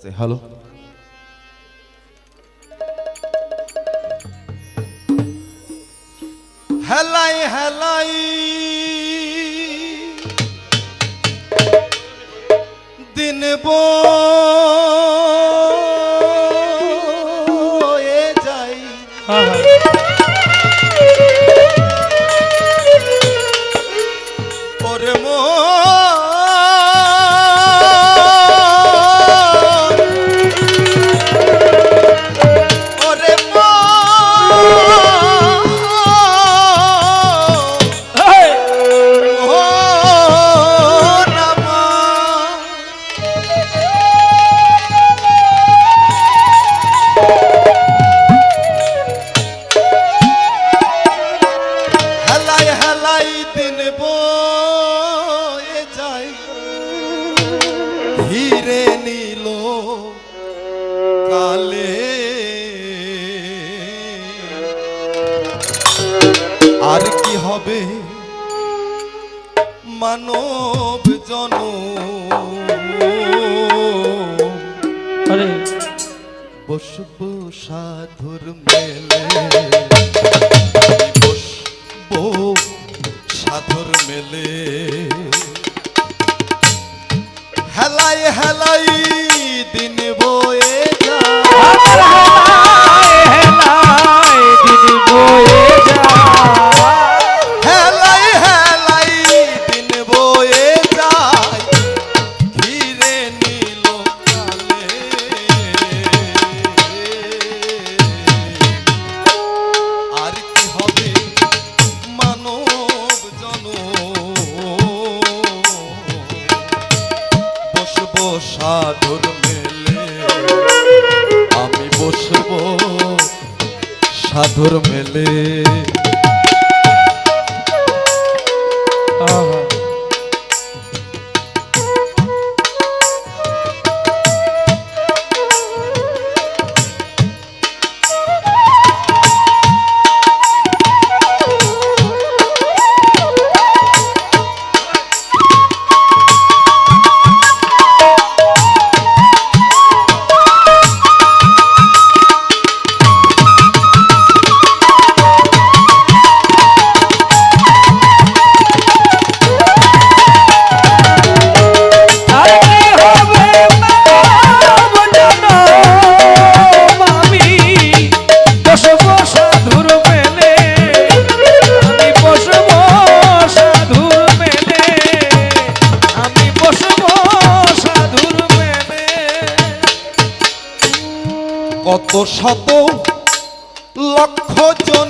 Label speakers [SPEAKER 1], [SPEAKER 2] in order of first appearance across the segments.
[SPEAKER 1] say hello. হেলাই হেলাই দিন বয়ে যায় ধীরে নিল কালে। আর কি হবে মানব জন বসব সাধুর মেলে। সাধর মেলে। হেলাই হেলাই
[SPEAKER 2] Yeah.
[SPEAKER 1] কত শত লক্ষ জন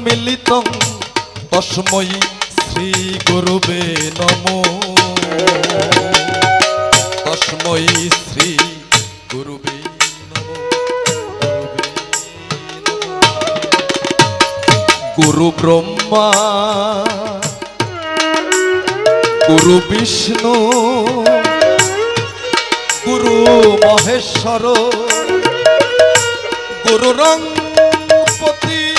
[SPEAKER 1] সম্মিলিত। তসময়ী শ্রী গুরুবে নম।
[SPEAKER 3] তসময়ী শ্রী গুরুবে গুরু ব্রহ্মা, গুরু বিষ্ণু, গুরু মহেশ্বর, গুরু রং
[SPEAKER 1] পতি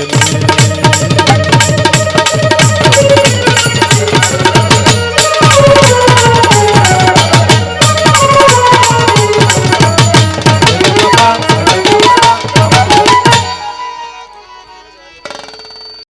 [SPEAKER 1] Thank
[SPEAKER 3] you.